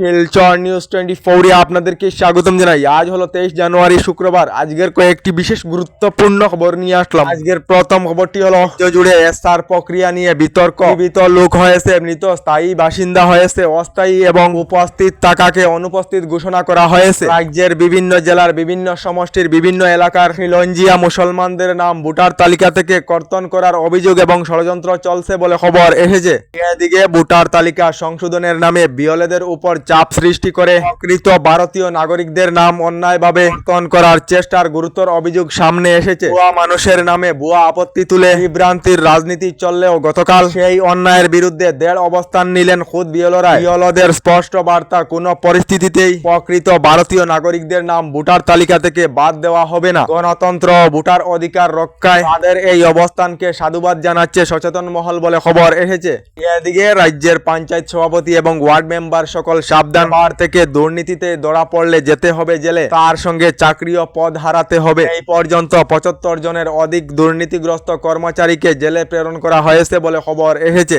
Silchar news twenty ফোরে আপনাদেরকে স্বাগতম জানাই। আজ হলো তেইশ জানুয়ারি, শুক্রবার। আজকের কয়েকটি বিশেষ গুরুত্বপূর্ণ খবর নিয়ে আসলাম। আজকের প্রথম খবরটি হলো জুড়ে এসআর প্রক্রিয়া নিয়ে বিতর্ক। জীবিত লোক হয়েছে, মৃত স্থায়ী বাসিন্দা হয়েছে, অস্থায়ী এবং উপস্থিত টাকাকে অনুপস্থিত ঘোষণা করা হয়েছে। রাজ্যের বিভিন্ন জেলার বিভিন্ন সমষ্টির বিভিন্ন এলাকার খিলঞ্জিয়া মুসলমানদের নাম ভোটার তালিকা থেকে কর্তন করার অভিযোগ এবং ষড়যন্ত্র চলছে বলে খবর এসেছে। এদিকে ভোটার তালিকা সংশোধনের নামে বিয়লেদের উপর চাপ সৃষ্টি করে। প্রকৃত ভারতীয় নাগরিকদের নাম অন্যায়ভাবে কর্তন করার চেষ্টার গুরুতর অভিযোগ সামনে এসেছে। ভুয়া মানুষের নামে ভুয়া আপত্তি তুলে বিভ্রান্তির রাজনীতি চললেও গতকাল সেই অন্যায়ের বিরুদ্ধে দেড় অবস্থান নিলেন খুদ বিয়লরা বিয়লদের স্পষ্ট বার্তা, কোনো পরিস্থিতিতেই প্রকৃত ভারতীয় নাগরিকদের নাম ভোটার তালিকা থেকে বাদ দেওয়া হবে না। গণতন্ত্র ভোটার অধিকার রক্ষায় তাদের এই অবস্থানকে সাধুবাদ জানাচ্ছে সচেতন মহল বলে খবর এসেছে। এদিকে রাজ্যের পঞ্চায়েত সভাপতি এবং ওয়ার্ড মেম্বার সকল সাবধান। বার থেকে দুর্নীতিতে ধরা পড়লে যেতে হবে জেলে। তার সঙ্গে চাকরি ও পদ হারাতে হবে। এই পর্যন্ত পঁচাত্তর জনের অধিক দুর্নীতিগ্রস্ত কর্মচারীকে জেলে প্রেরণ করা হয়েছে বলে খবর এসেছে।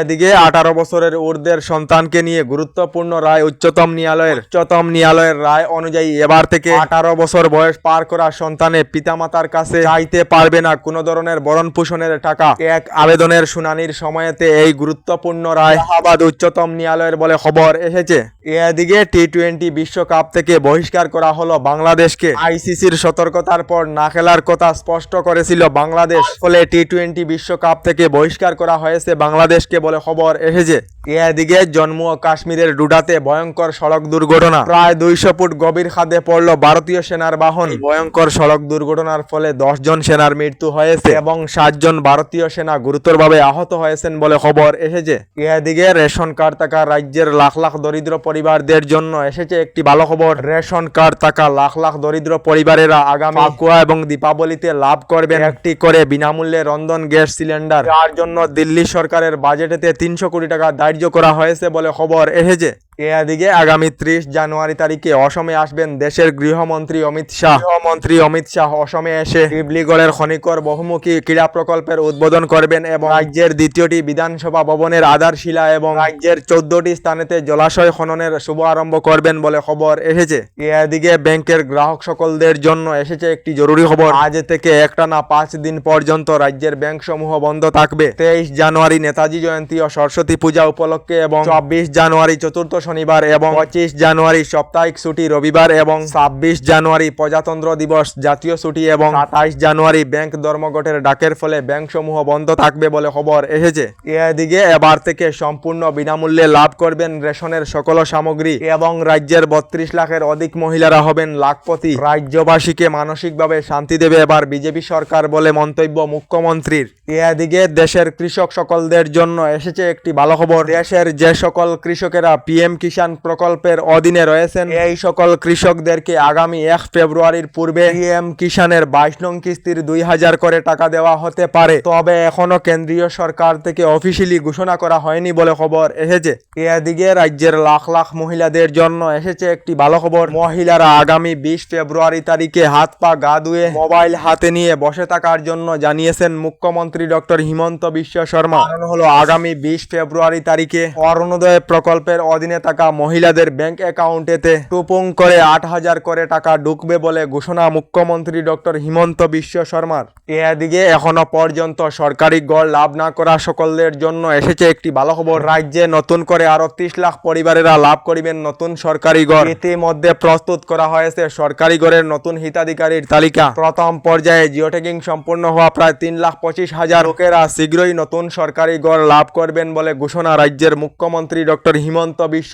এদিকে আঠারো বছরের ঊর্ধ্বের সন্তানকে নিয়ে গুরুত্বপূর্ণ রায় উচ্চতম ন্যায়ালয়ের উচ্চতম ন্যায়ালয়ের রায় অনুযায়ী এবার থেকে আঠারো বছর বয়স পার করা সন্তানে পিতামাতার কাছে চাইতে পারবে না কোনো ধরনের বরণ পোষণের টাকা। এক আবেদনের শুনানির সময়তে এই গুরুত্বপূর্ণ রায় আবাদ উচ্চতম ন্যায়ালয়ের বলে খবর এসেছে। এদিকে টি টোয়েন্টি বিশ্বকাপ থেকে বহিষ্কার করা হলো বাংলাদেশকে। আইসিসির সতর্কতার পর না খেলার কথা স্পষ্ট করেছিল বাংলাদেশ। ফলে টি টোয়েন্টি বিশ্বকাপ থেকে বহিষ্কার করা হয়েছে বাংলাদেশকে বলে খবর এসেছে। এদিকে জম্মু ও কাশ্মীরের ডুডাতে ভয়ঙ্কর সড়ক দুর্ঘটনা। প্রায় দুইশো ফুট গভীর খাদে পড়ল ভারতীয় সেনার বাহন। ভয়ঙ্কর সড়ক দুর্ঘটনার ফলে দশ জন সেনার মৃত্যু হয়েছে এবং সাতজন ভারতীয় সেনা গুরুতরভাবে আহত হয়েছেন বলে খবর এসেছে। এদিকে রেশন কার্ড থাকা রাজ্যের লাখ লাখ দরিদ্র পরিবারদের জন্য এসেছে একটি ভালো খবর। রেশন কার্ড থাকা লাখ লাখ দরিদ্র পরিবারেরা আগামী পাকুয়া এবং দীপাবলিতে লাভ করবেন একটি করে বিনামূল্যে রন্ধন গ্যাস সিলিন্ডার। যার জন্য দিল্লি সরকারের বাজেটেতে তিনশো কোটি টাকা ধার্য করা হয়েছে বলে খবর এসেছে। এদিকে আগামী ত্রিশ জানুয়ারি তারিখে অসমে আসবেন দেশের গৃহমন্ত্রী অমিত শাহ। গৃহমন্ত্রী অমিত শাহ অসমে এসে ডিবলিগড়ের খনিকর বহুমুখী ক্রীড়া প্রকল্পের উদ্বোধন করবেন এবং রাজ্যের দ্বিতীয়টি বিধানসভা ভবনের আধারশিলা এবং রাজ্যের চোদ্দটি স্থানেতে জলাশয় খননের শুভ আরম্ভ করবেন বলে খবর এসেছে। এদিকে ব্যাংকের গ্রাহক সকলদের জন্য এসেছে একটি জরুরি খবর। আজ থেকে একটানা পাঁচ দিন পর্যন্ত রাজ্যের ব্যাংক সমূহ বন্ধ থাকবে। তেইশ জানুয়ারি নেতাজি জয়ন্তী ও সরস্বতী পূজা উপলক্ষে এবং চব্বিশ জানুয়ারি চতুর্থ শনিবার এবং পঁচিশ জানুয়ারি সাপ্তাহিক ছুটি রবিবার এবং ছাব্বিশ জানুয়ারি প্রজাতন্ত্র দিবস জাতীয় ছুটি এবং সাতাইশ জানুয়ারি ব্যাংক ধর্মঘটের ডাকের ফলে ব্যাংক সমূহ বন্ধ থাকবে বলে খবর এসেছে। এদিকে এবার থেকে সম্পূর্ণ বিনামূল্যে লাভ করবেন রেশনের সকল সামগ্রী এবং রাজ্যের বত্রিশ লাখের অধিক মহিলারা হবেন লাখপতি। রাজ্যবাসীকে মানসিকভাবে শান্তি দেবে এবার বিজেপি সরকার বলে মন্তব্য মুখ্যমন্ত্রীর। এদিকে দেশের কৃষক সকলদের জন্য এসেছে একটি ভালো খবর। দেশের যে সকল কৃষকেরা পিএম কিষাণ প্রকল্পের অধীনে রয়েছেন এই সকল কৃষকদেরকে আগামী এক ফেব্রুয়ারির পূর্বে পিএম কিষাণের বাইশ নং কিস্তির দুই হাজার করে টাকা দেওয়া হতে পারে। তবে এখনও কেন্দ্রীয় সরকার থেকে অফিসিয়ালি ঘোষণা করা হয়নি বলে খবর এসেছে। এদিকে রাজ্যের লাখ লাখ মহিলাদের জন্য এসেছে একটি ভালো খবর। মহিলারা আগামী বিশ ফেব্রুয়ারি তারিখে হাত পা গা ধুয়ে মোবাইল হাতে নিয়ে বসে থাকার জন্য জানিয়েছেন মুখ্যমন্ত্রী ডক্টর হিমন্ত বিশ্ব শর্মা। হলো আগামী বিশ ফেব্রুয়ারি তারিখে অরুণোদয় প্রকল্পের অধীনে থাকা মহিলাদের ব্যাংক অ্যাকাউন্টেতে টুপুং করে আট হাজার করে টাকা ঢুকবে বলে ঘোষণা মুখ্যমন্ত্রী ডক্টর হিমন্ত বিশ্ব শর্মার। এদিকে এখনও পর্যন্ত সরকারি গড় লাভ না করা সকলদের জন্য এসেছে একটি ভালো খবর রাজ্যে নতুন করে আরও ত্রিশ লাখ পরিবারেরা লাভ করিবেন নতুন সরকারি গড়। ইতিমধ্যে প্রস্তুত করা হয়েছে সরকারি গড়ের নতুন হিতাধিকারীর তালিকা। প্রথম পর্যায়ে জিওটেকিং সম্পূর্ণ হওয়া প্রায় তিন লাখ পঁচিশ হাজার লোকেরা শীঘ্রই নতুন সরকারি গড় লাভ করবেন বলে ঘোষণা রাজ্যের মুখ্যমন্ত্রী ডক্টর হিমন্ত